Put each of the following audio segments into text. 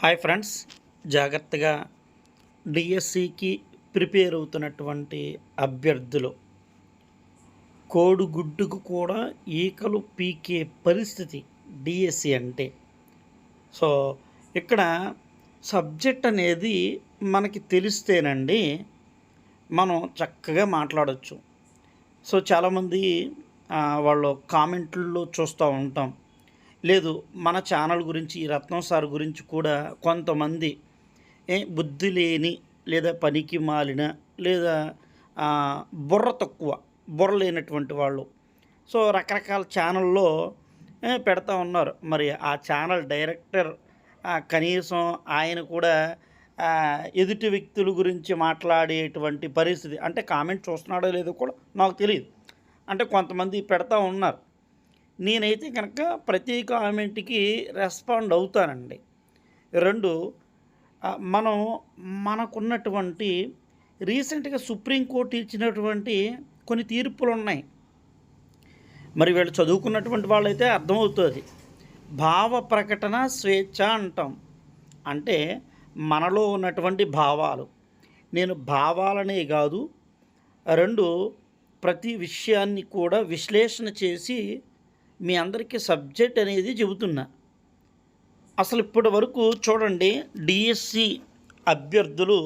Hi friends జాగ్రత్తగా డిఎస్సికి prepare అవుతున్నటువంటి అభ్యర్థులు. కోడిగుడ్డుకు కూడా ఈకలు పీకే పరిస్థితి డిఎస్సి అంటే. సో ఇక్కడ సబ్జెక్ట్ అనేది మనకి తెలిస్తేనండి మనం చక్కగా మాట్లాడవచ్చు సో చాలామంది వాళ్ళు కామెంట్లలో చూస్తూ ఉంటాం. లేదు మన ఛానల్ గురించి ఈ రత్నం సార్ గురించి కూడా కొంతమంది ఏ బుద్ధి లేని లేదా పనికి మాలిన లేదా బుర్ర తక్కువ బుర్ర లేనటువంటి వాళ్ళు. సో రకరకాల ఛానల్లో పెడతా ఉన్నారు. మరి ఆ ఛానల్ డైరెక్టర్ కనీసం ఆయన కూడా ఎదుటి వ్యక్తుల గురించి మాట్లాడేటువంటి పరిస్థితి అంటే కామెంట్ చూస్తున్నాడో లేదో కూడా నాకు తెలియదు. అంటే కొంతమంది పెడతా ఉన్నారు. నేనైతే కనుక ప్రతి కామెంట్కి రెస్పాండ్ అవుతానండి. రెండు మనం మనకున్నటువంటి రీసెంట్గా సుప్రీంకోర్టు ఇచ్చినటువంటి కొన్ని తీర్పులు ఉన్నాయి మరి వీళ్ళు చదువుకున్నటువంటి వాళ్ళైతే అర్థమవుతుంది. భావ ప్రకటన స్వేచ్ఛ అంటాం. అంటే మనలో ఉన్నటువంటి భావాలు. నేను భావాలనే కాదు రెండు ప్రతి విషయాన్ని కూడా విశ్లేషణ చేసి మీ అందరికీ సబ్జెక్ట్ అనేది చెబుతున్నా. అసలు ఇప్పటి వరకు చూడండి డిఎస్సి అభ్యర్థులు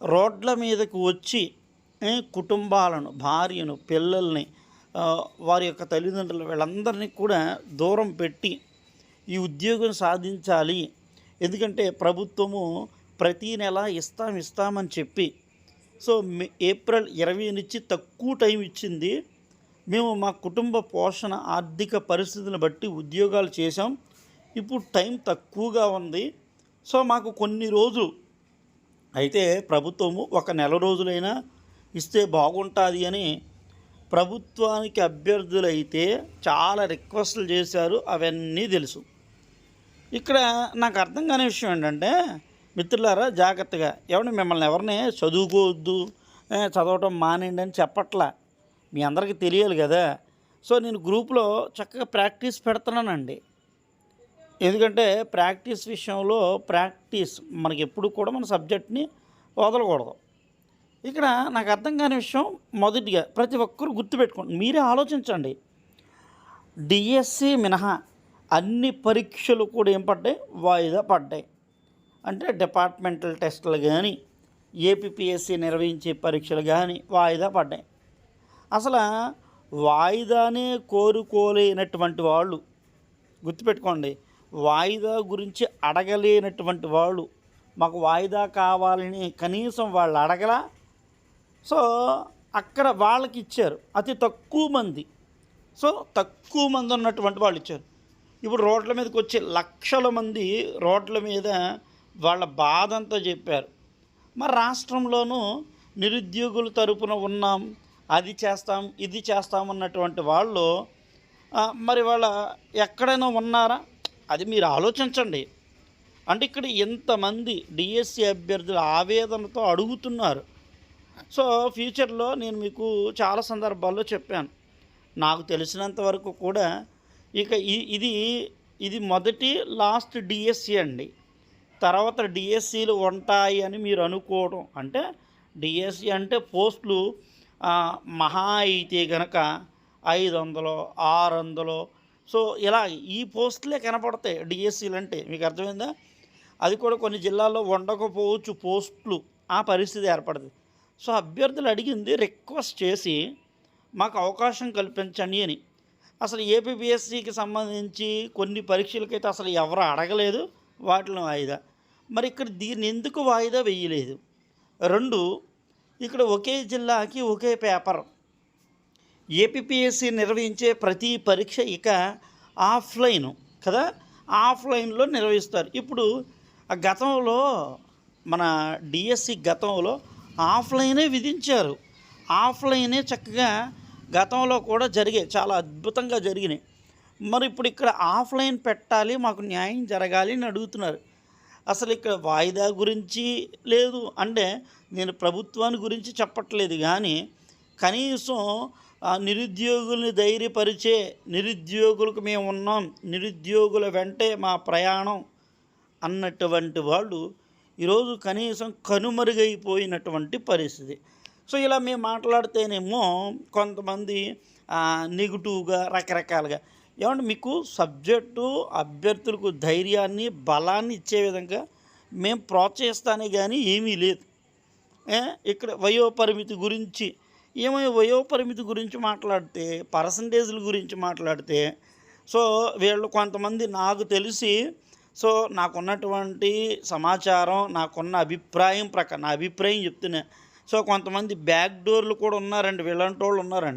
రోడ్ల మీదకు వచ్చి కుటుంబాలను భార్యను పిల్లల్ని వారి యొక్క తల్లిదండ్రులు వీళ్ళందరినీ కూడా దూరం పెట్టి ఈ ఉద్యోగం సాధించాలి. ఎందుకంటే ప్రభుత్వము ప్రతీ నెల ఇస్తాం ఇస్తామని చెప్పి. సో మే ఏప్రిల్ ఇరవై నుంచి తక్కువ టైం ఇచ్చింది. మేము మా కుటుంబ పోషణ ఆర్థిక పరిస్థితిని బట్టి ఉద్యోగాలు చేసాం ఇప్పుడు టైం తక్కువగా ఉంది. సో మాకు కొన్ని రోజులు అయితే ప్రభుత్వము ఒక నెల రోజులైనా ఇస్తే బాగుంటుంది అని ప్రభుత్వానికి అభ్యర్థులైతే చాలా రిక్వెస్ట్లు చేశారు. అవన్నీ తెలుసు. ఇక్కడ నాకు అర్థం కాని విషయం ఏంటంటే మిత్రులారా జాగ్రత్తగా ఎవరిని మిమ్మల్ని ఎవరిని చదువుకోవద్దు చదవటం మానేయండి అని చెప్పట్లా. మీ అందరికీ తెలియాలి కదా. సో నేను గ్రూప్లో చక్కగా ప్రాక్టీస్ పెడుతున్నానండి. ఎందుకంటే ప్రాక్టీస్ విషయంలో ప్రాక్టీస్ మనకి ఎప్పుడు కూడా మన సబ్జెక్ట్ని వదలకూడదు. ఇక్కడ నాకు అర్థం కాని విషయం మొదటిగా ప్రతి ఒక్కరు గుర్తుపెట్టుకోండి. మీరే ఆలోచించండి. డిఎస్సి మినహా అన్ని పరీక్షలు కూడా ఏం పడ్డాయి? వాయిదా పడ్డాయి. అంటే డిపార్ట్మెంటల్ టెస్టులు కానీ ఏపీఎస్సి నిర్వహించే పరీక్షలు కానీ వాయిదా పడ్డాయి. అసలు వాయిదానే కోరుకోలేనటువంటి వాళ్ళు గుర్తుపెట్టుకోండి వాయిదా గురించి అడగలేనటువంటి వాళ్ళు మాకు వాయిదా కావాలని కనీసం వాళ్ళు అడగలా. సో అక్కడ వాళ్ళకి ఇచ్చారు అతి తక్కువ మంది. సో తక్కువ మంది ఉన్నటువంటి వాళ్ళు ఇచ్చారు. ఇప్పుడు రోడ్ల మీదకి వచ్చే లక్షల మంది రోడ్ల మీద వాళ్ళ బాధ అంతా చెప్పారు. మరి రాష్ట్రంలోనూ నిరుద్యోగుల తరపున ఉన్నాం అది చేస్తాం ఇది చేస్తాం అన్నటువంటి వాళ్ళు మరి వాళ్ళ ఎక్కడైనా ఉన్నారా? అది మీరు ఆలోచించండి. అంటే ఇక్కడ ఎంతమంది డిఎస్సి అభ్యర్థులు ఆవేదనతో అడుగుతున్నారు. సో ఫ్యూచర్లో నేను మీకు చాలా సందర్భాల్లో చెప్పాను. నాకు తెలిసినంత వరకు కూడా ఇక ఇది ఇది మొదటి లాస్ట్ డిఎస్సి అండి. తర్వాత డిఎస్సీలు ఉంటాయి అని మీరు అనుకోవడం అంటే డిఎస్సి అంటే పోస్టులు మహా అయితే గనక ఐదు వందలు ఆరు వందలు సో ఇలా ఈ పోస్టులే కనపడతాయి డిఎస్సీలు అంటే. మీకు అర్థమైందా? అది కూడా కొన్ని జిల్లాల్లో ఉండకపోవచ్చు పోస్టులు. ఆ పరిస్థితి ఏర్పడుతుంది సో అభ్యర్థులు అడిగింది రిక్వెస్ట్ చేసి మాకు అవకాశం కల్పించండి అని. అసలు ఏపీబీఎస్సీకి సంబంధించి కొన్ని పరీక్షలకైతే అసలు ఎవరు అడగలేదు. వాటిలో వాయిదా. మరి ఇక్కడ దీన్ని ఎందుకు వాయిదా వేయలేదు? రెండు ఇక్కడ ఒకే జిల్లాకి ఒకే పేపర్. ఏపీఎస్సి నిర్వహించే ప్రతి పరీక్ష ఇక ఆఫ్లైన్ కదా? ఆఫ్లైన్లో నిర్వహిస్తారు. ఇప్పుడు ఆ గతంలో మన డిఎస్సి గతంలో ఆఫ్లైనే విధించారు. ఆఫ్లైనే చక్కగా గతంలో కూడా జరిగాయి. చాలా అద్భుతంగా జరిగినాయి. మరి ఇప్పుడు ఇక్కడ ఆఫ్లైన్ పెట్టాలి మాకు న్యాయం జరగాలి అని అడుగుతున్నారు. అసలు ఇక్కడ వాయిదా గురించి లేదు అంటే నేను ప్రభుత్వాన్ని గురించి చెప్పట్లేదు కానీ కనీసం నిరుద్యోగుల్ని ధైర్యపరిచే నిరుద్యోగులకు మేము ఉన్నాం నిరుద్యోగుల వెంటే మా ప్రయాణం అన్నటువంటి వాళ్ళు ఈరోజు కనీసం కనుమరుగైపోయినటువంటి పరిస్థితి. సో ఇలా మేము మాట్లాడితేనేమో కొంతమంది నెగిటివ్గా రకరకాలుగా ఏమంటే మీకు సబ్జెక్టు అభ్యర్థులకు ధైర్యాన్ని బలాన్ని ఇచ్చే విధంగా మేము ప్రోత్సహిస్తానే కానీ ఏమీ లేదు. ఇక్కడ వయోపరిమితి గురించి. ఏమో వయోపరిమితి గురించి మాట్లాడితే పర్సంటేజ్ల గురించి మాట్లాడితే సో వీళ్ళు కొంతమంది నాకు తెలిసి సో నాకున్నటువంటి సమాచారం నాకున్న అభిప్రాయం ప్రకారం నా అభిప్రాయం చెప్తున్నా. సో కొంతమంది బ్యాక్ డోర్లు కూడా ఉన్నారండి వీళ్ళంటి వాళ్ళు ఉన్నారండి.